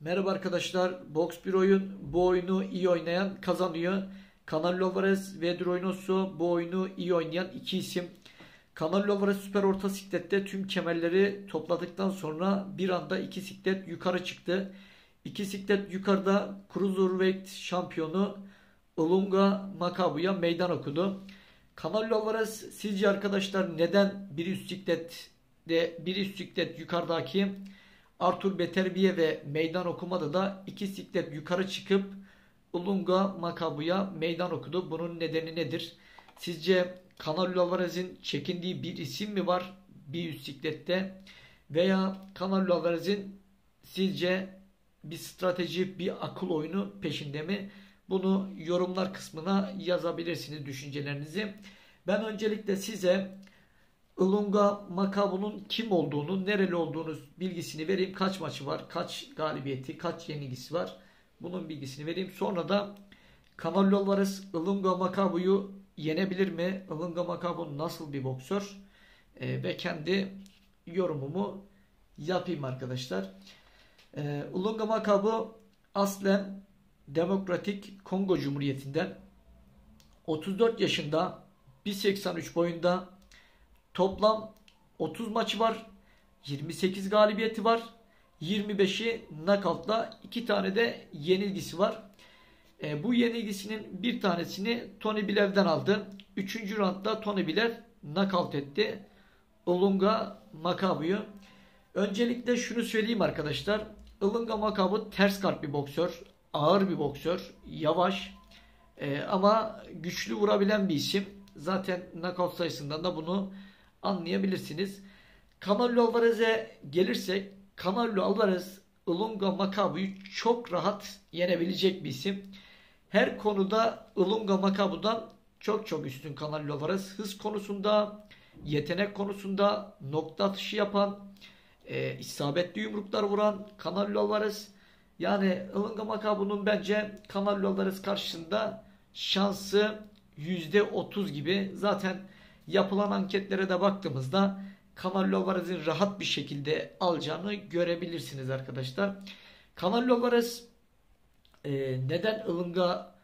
Merhaba arkadaşlar. Box bir oyun. Bu oyunu iyi oynayan kazanıyor. Canelo Alvarez ve Droynoso bu oyunu iyi oynayan iki isim. Canelo Alvarez süper orta siklette tüm kemerleri topladıktan sonra bir anda iki siklet yukarı çıktı. İki siklet yukarıda Cruiserweight şampiyonu Olunga Makabu'ya meydan okudu. Canelo Alvarez sizce arkadaşlar neden bir üst siklette bir üst siklet yukarıdaki Arthur Beterbiye ve meydan okumada da iki siklet yukarı çıkıp Ulunga Makabu'ya meydan okudu. Bunun nedeni nedir? Sizce Canelo Alvarez'in çekindiği bir isim mi var bir üst siklette? Veya Canelo Alvarez'in sizce bir strateji, bir akıl oyunu peşinde mi? Bunu yorumlar kısmına yazabilirsiniz düşüncelerinizi. Ben öncelikle size Ilunga Makabu'nun kim olduğunu, nereli olduğunu bilgisini vereyim. Kaç maçı var, kaç galibiyeti, kaç yenilgisi var. Bunun bilgisini vereyim. Sonra da Canelo Alvarez Ilunga Makabu'yu yenebilir mi? Ilunga Makabu nasıl bir boksör? Ee, ve kendi yorumumu yapayım arkadaşlar. Ee, Ilunga Makabu aslen Demokratik Kongo Cumhuriyeti'nden 34 yaşında 1.83 boyunda Toplam 30 maçı var. 28 galibiyeti var. 25'i knockout'la 2 tane de yenilgisi var. E, bu yenilgisinin bir tanesini Tony Bilev'den aldı. 3. roundda Tony Bilev knockout etti. Olunga Makabu'yu. Öncelikle şunu söyleyeyim arkadaşlar. Olunga Makabu ters kalp bir boksör. Ağır bir boksör. Yavaş. E, ama güçlü vurabilen bir isim. Zaten knockout sayısından da bunu anlayabilirsiniz. Canelo Alvarez'e gelirsek Canelo Alvarez Ilunga Makabu'yu çok rahat yenebilecek bir isim. Her konuda Ilunga Makabu'dan çok çok üstün Canelo Alvarez. Hız konusunda, yetenek konusunda nokta atışı yapan, e, isabetli yumruklar vuran Canelo Alvarez. Yani Ilunga Makabu'nun bence Canelo Alvarez karşısında şansı %30 gibi. Zaten yapılan anketlere de baktığımızda Canelo Alvarez'in rahat bir şekilde alacağını görebilirsiniz arkadaşlar. Canelo Alvarez e, neden Ilunga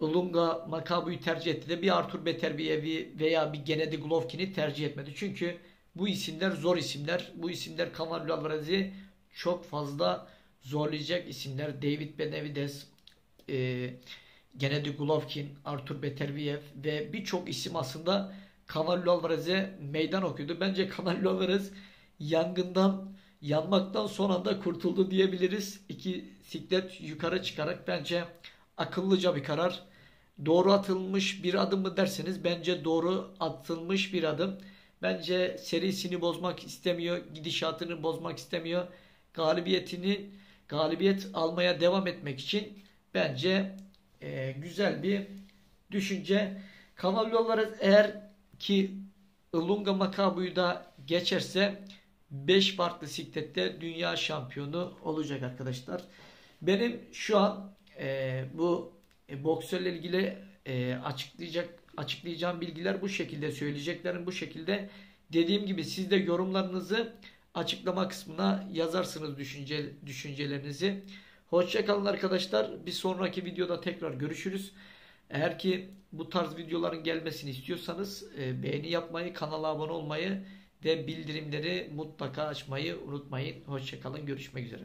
Ilunga Makabu'yu tercih etti de bir Arthur Beterbievi veya bir Gennady Golovkin'i tercih etmedi. Çünkü bu isimler zor isimler. Bu isimler Canelo Alvarez'i çok fazla zorlayacak isimler. David Benavides, e, Gennady Golovkin, Arthur Beterbiev ve birçok isim aslında Canelo Alvarez'e meydan okuyordu. Bence Canelo Alvarez yangından yanmaktan son anda kurtuldu diyebiliriz. İki siklet yukarı çıkarak bence akıllıca bir karar. Doğru atılmış bir adım mı derseniz bence doğru atılmış bir adım. Bence serisini bozmak istemiyor, gidişatını bozmak istemiyor. Galibiyetini galibiyet almaya devam etmek için bence e, güzel bir düşünce. Alvarez eğer ki Ilunga Makabu'yu da geçerse 5 farklı siklette dünya şampiyonu olacak arkadaşlar. Benim şu an e, bu e, boksörle ilgili e, açıklayacak açıklayacağım bilgiler bu şekilde söyleyeceklerim bu şekilde. Dediğim gibi siz de yorumlarınızı açıklama kısmına yazarsınız düşünce, düşüncelerinizi. Hoşçakalın arkadaşlar. Bir sonraki videoda tekrar görüşürüz. Eğer ki bu tarz videoların gelmesini istiyorsanız e, beğeni yapmayı, kanala abone olmayı ve bildirimleri mutlaka açmayı unutmayın. Hoşçakalın. Görüşmek üzere.